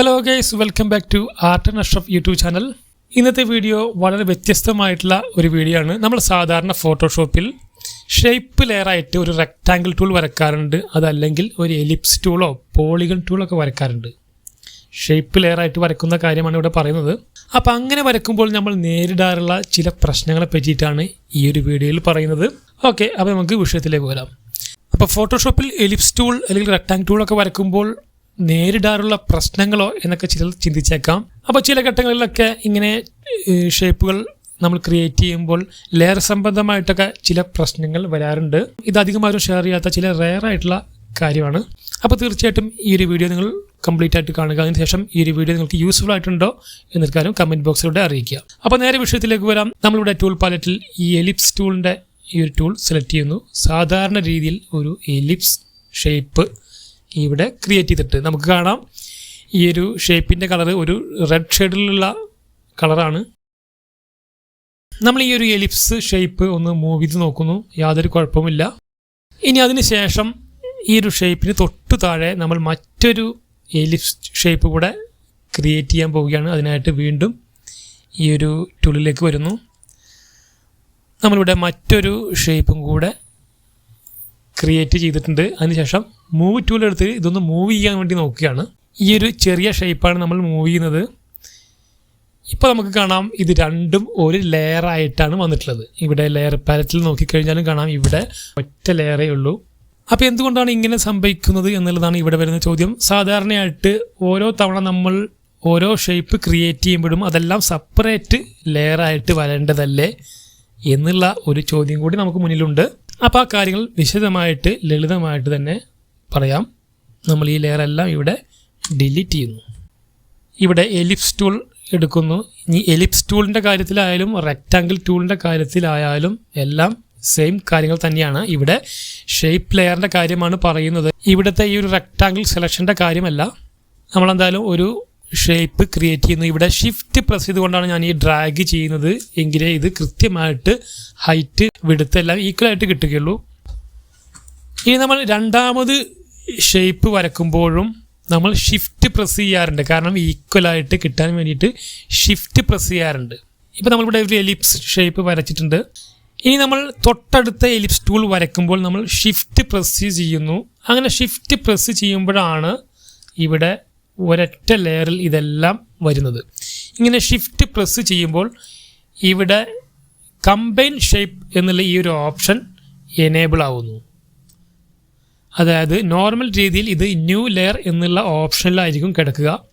Hello guys welcome back to art and Ashraf YouTube channel ഇന്നത്തെ video വളരെ വ്യത്യസ്തമായിട്ടുള്ള ഒരു വീഡിയോ ആണ്. നമ്മൾ സാധാരണ ഫോട്ടോഷോപ്പിൽ ഷേപ്പ് ലെയറായിട്ട് ഒരു റെക്റ്റാങ്കിൾ ടൂൾ വരക്കാറുണ്ട്. അതല്ലെങ്കിൽ ഒരു എലിപ്സ് ടൂളോ പോളിഗൺ ടൂളൊക്കെ വരക്കാറുണ്ട്. ഷേപ്പ് ലെയറായിട്ട് വരക്കുന്ന കാര്യമാണ് ഇവിടെ പറയുന്നത്. അപ്പോൾ അങ്ങനെ വരക്കുമ്പോൾ നമ്മൾ നേരിടാറുള്ള ചില പ്രശ്നങ്ങളെ പറ്റിയിട്ടാണ് ഈ ഒരു വീഡിയോയിൽ പറയുന്നത്. ഓക്കെ അപ്പോൾ നമുക്ക് വിഷയത്തിലേക്ക് വരാം. അപ്പോൾ ഫോട്ടോഷോപ്പിൽ എലിപ്സ് ടൂൾ അല്ലെങ്കിൽ റെക്ടാങ് ടൂളൊക്കെ വരക്കുമ്പോൾ നേരിടാറുള്ള പ്രശ്നങ്ങളോ എന്നൊക്കെ ചിലർ ചിന്തിച്ചേക്കാം. അപ്പോൾ ചില ഘട്ടങ്ങളിലൊക്കെ ഇങ്ങനെ ഷേപ്പുകൾ നമ്മൾ ക്രിയേറ്റ് ചെയ്യുമ്പോൾ ലെയർ സംബന്ധമായിട്ടൊക്കെ ചില പ്രശ്നങ്ങൾ വരാറുണ്ട്. ഇത് അധികം ആരും ഷെയർ ചെയ്യാത്ത ചില റെയർ ആയിട്ടുള്ള കാര്യമാണ്. അപ്പോൾ തീർച്ചയായിട്ടും ഈ ഒരു വീഡിയോ നിങ്ങൾ കംപ്ലീറ്റ് ആയിട്ട് കാണുക. അതിനുശേഷം ഈ ഒരു വീഡിയോ നിങ്ങൾക്ക് യൂസ്ഫുൾ ആയിട്ടുണ്ടോ എന്നൊരു കാര്യം കമന്റ് ബോക്സിലൂടെ അറിയിക്കുക. അപ്പോൾ നേരെ വിഷയത്തിലേക്ക് വരാം. നമ്മളിവിടെ ടൂൾ പാലറ്റിൽ ഈ എലിപ്സ് ടൂളിന്റെ ഈ ഒരു ടൂൾ സെലക്ട് ചെയ്യുന്നു. സാധാരണ രീതിയിൽ ഒരു എലിപ്സ് ഷേപ്പ് ഇവിടെ ക്രിയേറ്റ് ചെയ്തിട്ട്. നമുക്ക് കാണാം. ഈ ഒരു ഷേപ്പിന്റെ കളർ ഒരു റെഡ് ഷെയ്ഡിലുള്ള കളറാണ് നമ്മൾ ഈ ഒരു എലിപ്സ് ഷേപ്പ് ഒന്ന് മൂവ് ചെയ്ത് നോക്കുന്നു. യാതൊരു കുഴപ്പമില്ല ഇനി അതിന് ശേഷം ഈ ഒരു ഷേപ്പിന് തൊട്ട് താഴെ നമ്മൾ മറ്റൊരു എലിപ്സ് ഷേപ്പ് കൂടെ ക്രിയേറ്റ് ചെയ്യാൻ പോവുകയാണ്. അതിനായിട്ട് വീണ്ടും ഈ ഒരു ടൂളിലേക്ക് വരുന്നു. നമ്മളിവിടെ മറ്റൊരു ഷേപ്പും കൂടെ ക്രിയേറ്റ് ചെയ്തിട്ടുണ്ട്. അതിനുശേഷം മൂവ് ടൂൾ എടുത്ത് ഇതൊന്ന് മൂവ് ചെയ്യാൻ വേണ്ടി നോക്കുകയാണ്. ഈ ഒരു ചെറിയ ഷേപ്പാണ് നമ്മൾ മൂവ് ചെയ്യുന്നത്. ഇപ്പോൾ നമുക്ക് കാണാം ഇത് രണ്ടും ഒരു ലെയറായിട്ടാണ് വന്നിട്ടുള്ളത്. ഇവിടെ ലെയർ പാലറ്റിൽ നോക്കിക്കഴിഞ്ഞാലും കാണാം ഇവിടെ ഒറ്റ ലെയറേ ഉള്ളൂ. അപ്പോൾ എന്തുകൊണ്ടാണ് ഇങ്ങനെ സംഭവിക്കുന്നത് എന്നുള്ളതാണ് ഇവിടെ വരുന്ന ചോദ്യം. സാധാരണയായിട്ട് ഓരോ തവണ നമ്മൾ ഓരോ ഷേപ്പ് ക്രിയേറ്റ് ചെയ്യുമ്പോഴും അതെല്ലാം സെപ്പറേറ്റ് ലെയറായിട്ട് വരേണ്ടതല്ലേ എന്നുള്ള ഒരു ചോദ്യം കൂടി നമുക്ക് മുന്നിലുണ്ട്. അപ്പോൾ ആ കാര്യങ്ങൾ വിശദമായിട്ട് ലളിതമായിട്ട് തന്നെ പറയാം. നമ്മൾ ഈ ലെയറെല്ലാം ഇവിടെ ഡിലീറ്റ് ചെയ്യുന്നു. ഇവിടെ എലിപ്സ് ടൂൾ എടുക്കുന്നു. ഇനി എലിപ്സ് ടൂളിന്റെ കാര്യത്തിലായാലും റെക്റ്റാങ്കിൾ ടൂളിന്റെ കാര്യത്തിലായാലും എല്ലാം സെയിം കാര്യങ്ങൾ തന്നെയാണ്. ഇവിടെ ഷേപ്പ് ലെയറിന്റെ കാര്യമാണ് പറയുന്നത്. ഇവിടുത്തെ ഈ ഒരു റെക്റ്റാങ്കിൾ സെലക്ഷന്റെ കാര്യമല്ല. നമ്മളെന്തായാലും ഒരു ഷേപ്പ് ക്രിയേറ്റ് ചെയ്യുന്നു ഇവിടെ ഷിഫ്റ്റ് പ്രസ് ചെയ്തുകൊണ്ടാണ് ഞാൻ ഈ ഡ്രാഗ് ചെയ്യുന്നത്. എങ്കിലേ ഇത് കൃത്യമായിട്ട് ഹൈറ്റ് വിടുത്ത് എല്ലാം ഈക്വൽ ആയിട്ട് കിട്ടുകയുള്ളൂ. ഇനി നമ്മൾ രണ്ടാമത് ഷേപ്പ് വരക്കുമ്പോഴും നമ്മൾ ഷിഫ്റ്റ് പ്രസ് ചെയ്യാറുണ്ട്. കാരണം ഈക്വൽ ആയിട്ട് കിട്ടാൻ വേണ്ടിയിട്ട് ഷിഫ്റ്റ് പ്രസ് ചെയ്യാറുണ്ട്. ഇപ്പോൾ നമ്മളിവിടെ ഒരു എലിപ്സ് ഷേപ്പ് വരച്ചിട്ടുണ്ട്. ഇനി നമ്മൾ തൊട്ടടുത്ത എലിപ്സ് ടൂൾ വരക്കുമ്പോൾ നമ്മൾ ഷിഫ്റ്റ് പ്രസ് ചെയ്യുന്നു. അങ്ങനെ ഷിഫ്റ്റ് പ്രസ് ചെയ്യുമ്പോഴാണ് ഇവിടെ ഒരൊറ്റ ലെയറിൽ ഇതെല്ലാം വരുന്നത്. ഇങ്ങനെ ഷിഫ്റ്റ് പ്രസ് ചെയ്യുമ്പോൾ ഇവിടെ കമ്പൈൻ ഷേപ്പ് എന്നുള്ള ഈ ഒരു ഓപ്ഷൻ എനേബിൾ ആവുന്നു. അതായത് നോർമൽ രീതിയിൽ ഇത് ന്യൂ ലെയർ എന്നുള്ള ഓപ്ഷനിലായിരിക്കും കിടക്കുക.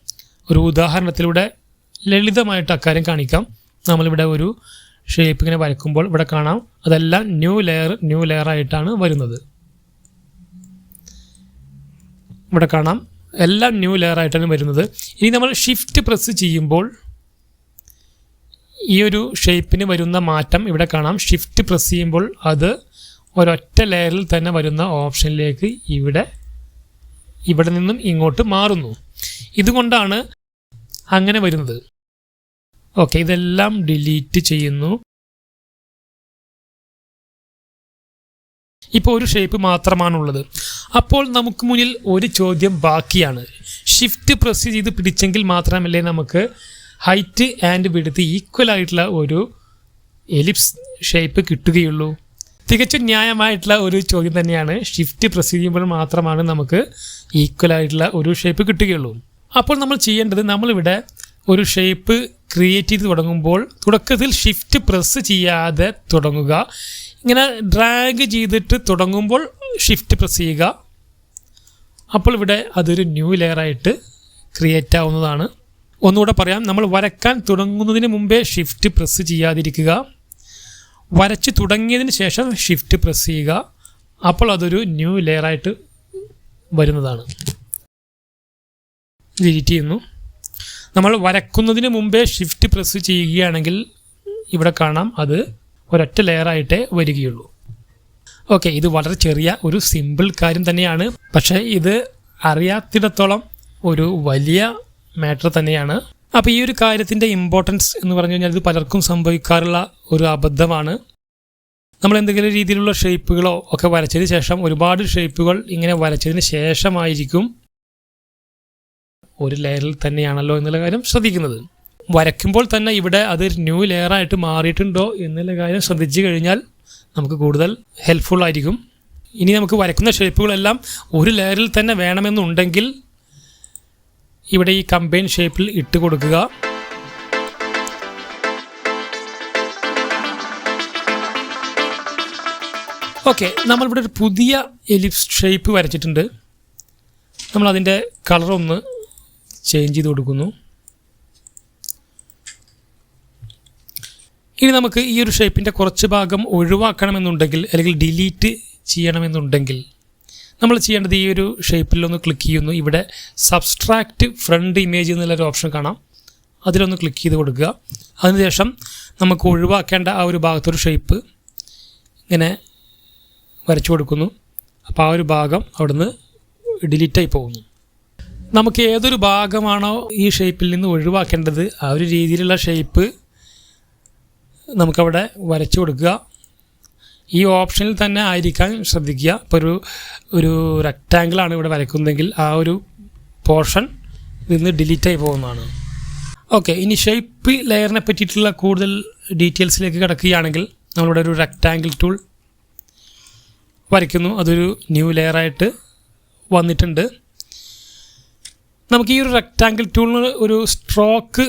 ഒരു ഉദാഹരണത്തിലൂടെ ലളിതമായിട്ട് അക്കാര്യം കാണിക്കാം. നമ്മളിവിടെ ഒരു ഷേപ്പ് ഇങ്ങനെ വരയ്ക്കുമ്പോൾ ഇവിടെ കാണാം. അതെല്ലാം ന്യൂ ലെയർ ന്യൂ ലെയർ ആയിട്ടാണ് വരുന്നത്. ഇവിടെ കാണാം. എല്ലാം ന്യൂ ലെയർ ആയിട്ടാണ് വരുന്നത്. ഇനി നമ്മൾ ഷിഫ്റ്റ് പ്രസ് ചെയ്യുമ്പോൾ ഈ ഒരു ഷേപ്പിന് വരുന്ന മാറ്റം ഇവിടെ കാണാം. ഷിഫ്റ്റ് പ്രസ് ചെയ്യുമ്പോൾ അത് ഒരൊറ്റ ലെയറിൽ തന്നെ വരുന്ന ഓപ്ഷനിലേക്ക് ഇവിടെ ഇവിടെ നിന്നും ഇങ്ങോട്ട് മാറുന്നു. ഇതുകൊണ്ടാണ് അങ്ങനെ വരുന്നത്. ഓക്കെ ഇതെല്ലാം ഡിലീറ്റ് ചെയ്യുന്നു. ഇപ്പോൾ ഒരു ഷേപ്പ് മാത്രമാണുള്ളത്. അപ്പോൾ നമുക്ക് മുന്നിൽ ഒരു ചോദ്യം ബാക്കിയാണ്. ഷിഫ്റ്റ് പ്രസ് ചെയ്ത് പിടിച്ചെങ്കിൽ മാത്രമല്ലേ നമുക്ക് ഹൈറ്റ് ആൻഡ് വിടുത്ത് ഈക്വൽ ആയിട്ടുള്ള ഒരു എലിപ്സ് ഷേപ്പ് കിട്ടുകയുള്ളൂ. തികച്ചും ന്യായമായിട്ടുള്ള ഒരു ചോദ്യം തന്നെയാണ്. ഷിഫ്റ്റ് പ്രസ് ചെയ്യുമ്പോൾ മാത്രമാണ് നമുക്ക് ഈക്വൽ ആയിട്ടുള്ള ഒരു ഷേപ്പ് കിട്ടുകയുള്ളൂ. അപ്പോൾ നമ്മൾ ചെയ്യേണ്ടത് നമ്മളിവിടെ ഒരു ഷേപ്പ് ക്രിയേറ്റ് ചെയ്ത് തുടങ്ങുമ്പോൾ തുടക്കത്തിൽ ഷിഫ്റ്റ് പ്രസ് ചെയ്യാതെ തുടങ്ങുക. ഇങ്ങനെ ഡ്രാഗ് ചെയ്തിട്ട് തുടങ്ങുമ്പോൾ ഷിഫ്റ്റ് പ്രസ് ചെയ്യുക. അപ്പോൾ ഇവിടെ അതൊരു ന്യൂ ലെയറായിട്ട് ക്രിയേറ്റ് ആവുന്നതാണ്. ഒന്നുകൂടെ പറയാം നമ്മൾ വരക്കാൻ തുടങ്ങുന്നതിന് മുമ്പേ ഷിഫ്റ്റ് പ്രസ് ചെയ്യാതിരിക്കുക. വരച്ച് തുടങ്ങിയതിന് ശേഷം ഷിഫ്റ്റ് പ്രസ് ചെയ്യുക. അപ്പോൾ അതൊരു ന്യൂ ലെയറായിട്ട് വരുന്നതാണ്. ഡിലീറ്റ് ചെയ്യുന്നു. നമ്മൾ വരക്കുന്നതിന് മുമ്പേ ഷിഫ്റ്റ് പ്രസ് ചെയ്യുകയാണെങ്കിൽ ഇവിടെ കാണാം അത് ഒരൊറ്റ ലെയറായിട്ടേ വരികയുള്ളൂ. ഓക്കെ ഇത് വളരെ ചെറിയ ഒരു സിമ്പിൾ കാര്യം തന്നെയാണ്. പക്ഷേ ഇത് അറിയാത്തിടത്തോളം ഒരു വലിയ മാറ്റർ തന്നെയാണ്. അപ്പോൾ ഈ ഒരു കാര്യത്തിന്റെ ഇമ്പോർട്ടൻസ് എന്ന് പറഞ്ഞു കഴിഞ്ഞാൽ ഇത് പലർക്കും സംഭവിക്കാറുള്ള ഒരു അബദ്ധമാണ്. നമ്മൾ എന്തെങ്കിലും രീതിയിലുള്ള ഷേപ്പുകളോ ഒക്കെ വരച്ചതിന് ശേഷം ഒരുപാട് ഷേപ്പുകൾ ഇങ്ങനെ വരച്ചതിന് ശേഷമായിരിക്കും ഒരു ലെയറിൽ തന്നെയാണല്ലോ എന്നുള്ള കാര്യം ശ്രദ്ധിക്കുന്നത്. വരയ്ക്കുമ്പോൾ തന്നെ ഇവിടെ അത് ന്യൂ ലെയറായിട്ട് മാറിയിട്ടുണ്ടോ എന്നുള്ള കാര്യം ശ്രദ്ധിച്ചു കഴിഞ്ഞാൽ നമുക്ക് കൂടുതൽ ഹെൽപ്ഫുൾ ആയിരിക്കും. ഇനി നമുക്ക് വരയ്ക്കുന്ന ഷേപ്പുകളെല്ലാം ഒരു ലെയറിൽ തന്നെ വേണമെന്നുണ്ടെങ്കിൽ ഇവിടെ ഈ കമ്പൈൻ ഷേപ്പിൽ ഇട്ട് കൊടുക്കുക. ഓക്കെ നമ്മളിവിടെ ഒരു പുതിയ എലിപ്സ് ഷേപ്പ് വരച്ചിട്ടുണ്ട്. നമ്മൾ അതിന്റെ കളറൊന്ന് ചേഞ്ച് ചെയ്ത് കൊടുക്കുന്നു. ഇനി നമുക്ക് ഈ ഒരു ഷേപ്പിന്റെ കുറച്ച് ഭാഗം ഒഴിവാക്കണമെന്നുണ്ടെങ്കിൽ അല്ലെങ്കിൽ ഡിലീറ്റ് ചെയ്യണമെന്നുണ്ടെങ്കിൽ നമ്മൾ ചെയ്യേണ്ടത് ഈ ഒരു ഷേപ്പിലൊന്ന് ക്ലിക്ക് ചെയ്യുന്നു. ഇവിടെ സബ്സ്ട്രാക്റ്റ് ഫ്രണ്ട് ഇമേജ് എന്നുള്ളൊരു ഓപ്ഷൻ കാണാം. അതിലൊന്ന് ക്ലിക്ക് ചെയ്ത് കൊടുക്കുക. അതിനുശേഷം നമുക്ക് ഒഴിവാക്കേണ്ട ആ ഒരു ഭാഗത്തൊരു ഷേപ്പ് ഇങ്ങനെ വരച്ചു കൊടുക്കുന്നു. അപ്പോൾ ആ ഒരു ഭാഗം അവിടുന്ന് ഡിലീറ്റായി പോകുന്നു. നമുക്ക് ഏതൊരു ഭാഗമാണോ ഈ ഷേപ്പിൽ നിന്ന് ഒഴിവാക്കേണ്ടത് ആ ഒരു രീതിയിലുള്ള ഷേപ്പ് നമുക്കവിടെ വരച്ചു കൊടുക്കുക. ഈ ഓപ്ഷനിൽ തന്നെ ആയിരിക്കാൻ ശ്രദ്ധിക്കുക. ഇപ്പോൾ ഒരു ഒരു റെക്റ്റാങ്കിളാണ് ഇവിടെ വരയ്ക്കുന്നതെങ്കിൽ ആ ഒരു പോർഷൻ നിന്ന് ഡിലീറ്റായി പോകുന്നതാണ്. ഓക്കെ ഇനി ഷേപ്പ് ലെയറിനെ പറ്റിയിട്ടുള്ള കൂടുതൽ ഡീറ്റെയിൽസിലേക്ക് കിടക്കുകയാണെങ്കിൽ നമ്മളിവിടെ ഒരു റെക്റ്റാങ്കിൾ ടൂൾ വരയ്ക്കുന്നു. അതൊരു ന്യൂ ലെയറായിട്ട് വന്നിട്ടുണ്ട്. നമുക്ക് ഈ ഒരു റെക്റ്റാങ്കിൾ ടൂളിന് ഒരു സ്ട്രോക്ക്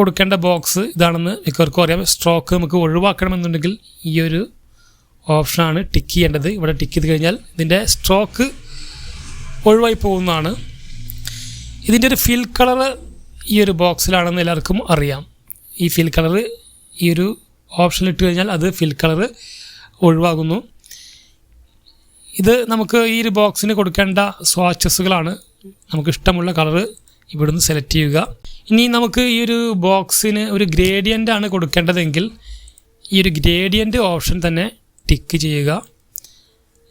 കൊടുക്കേണ്ട ബോക്സ് ഇതാണെന്ന് മിക്കവർക്കും അറിയാം. സ്ട്രോക്ക് നമുക്ക് ഒഴിവാക്കണമെന്നുണ്ടെങ്കിൽ ഈ ഒരു ഓപ്ഷനാണ് ടിക്ക് ചെയ്യേണ്ടത്. ഇവിടെ ടിക്ക് ചെയ്ത് കഴിഞ്ഞാൽ ഇതിന്റെ സ്ട്രോക്ക് ഒഴിവായി പോകുന്നതാണ്. ഇതിന്റെ ഒരു ഫിൽ കളർ ഈ ഒരു ബോക്സിലാണെന്ന് എല്ലാവർക്കും അറിയാം. ഈ ഫിൽ കളർ ഈ ഒരു ഓപ്ഷനിൽ ഇട്ട് കഴിഞ്ഞാൽ അത് ഫിൽ കളർ ഒഴിവാകുന്നു. ഇത് നമുക്ക് ഈ ഒരു ബോക്സിന് കൊടുക്കേണ്ട സ്വാച്ചസുകളാണ് നമുക്ക് ഇഷ്ടമുള്ള കളറ് ഇവിടുന്ന് സെലക്ട് ചെയ്യുക. ഇനി നമുക്ക് ഈ ഒരു ബോക്സിന് ഒരു ഗ്രേഡിയന്റ് ആണ് കൊടുക്കേണ്ടതെങ്കിൽ ഈ ഒരു ഗ്രേഡിയന്റ് ഓപ്ഷൻ തന്നെ ടിക്ക് ചെയ്യുക.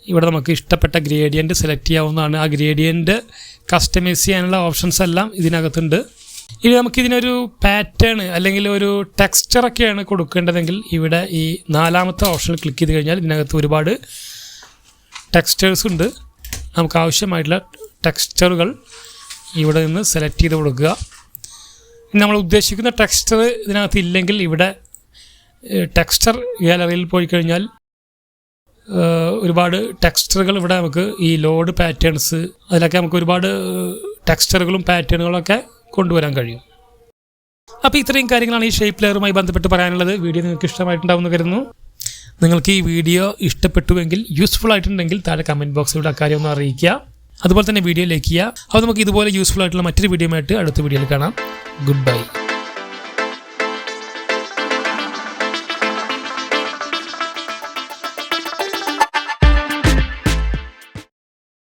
ഇവിടെ നമുക്ക് ഇഷ്ടപ്പെട്ട ഗ്രേഡിയന്റ് സെലക്ട് ചെയ്യാവുന്നതാണ്. ആ ഗ്രേഡിയന്റ് കസ്റ്റമൈസ് ചെയ്യാനുള്ള ഓപ്ഷൻസ് എല്ലാം ഇതിനകത്തുണ്ട്. ഇനി നമുക്കിതിനൊരു പാറ്റേൺ അല്ലെങ്കിൽ ഒരു ടെക്സ്ചറൊക്കെയാണ് കൊടുക്കേണ്ടതെങ്കിൽ ഇവിടെ ഈ നാലാമത്തെ ഓപ്ഷനിൽ ക്ലിക്ക് ചെയ്ത് കഴിഞ്ഞാൽ ഇതിനകത്ത് ഒരുപാട് ടെക്സ്റ്റേഴ്സ് ഉണ്ട്. നമുക്ക് ആവശ്യമായിട്ടുള്ള ടെക്സ്ചറുകൾ ഇവിടെ നിന്ന് സെലക്ട് ചെയ്ത് കൊടുക്കുക. നമ്മൾ ഉദ്ദേശിക്കുന്ന ടെക്സ്ചർ ഇതിനകത്ത് ഇല്ലെങ്കിൽ ഇവിടെ ടെക്സ്ചർ ഗാലറിയിൽ പോയി കഴിഞ്ഞാൽ ഒരുപാട് ടെക്സ്ചറുകൾ ഇവിടെ നമുക്ക് ഈ ലോഡ് പാറ്റേൺസ് അതിലൊക്കെ നമുക്ക് ഒരുപാട് ടെക്സ്ചറുകളും പാറ്റേണുകളൊക്കെ കൊണ്ടുവരാൻ കഴിയും. അപ്പോൾ ഇത്രയും കാര്യങ്ങളാണ് ഈ ഷേപ്പ് ലെയറുമായി ബന്ധപ്പെട്ട് പറയാനുള്ളത്. വീഡിയോ നിങ്ങൾക്ക് ഇഷ്ടമായിട്ടുണ്ടാവുമെന്ന് കരുതുന്നു. നിങ്ങൾക്ക് ഈ വീഡിയോ ഇഷ്ടപ്പെട്ടുവെങ്കിൽ യൂസ്ഫുൾ ആയിട്ടുണ്ടെങ്കിൽ താഴെ കമന്റ് ബോക്സിലൂടെ അക്കാര്യം ഒന്ന് അറിയിക്കുക. അതുപോലെ തന്നെ വീഡിയോ ലൈക്ക് ചെയ്യുക. അപ്പോൾ നമുക്ക് ഇതുപോലെ യൂസ്ഫുൾ ആയിട്ടുള്ള മറ്റൊരു വീഡിയോ അടുത്ത വീഡിയോയിൽ കാണാം. goodbye.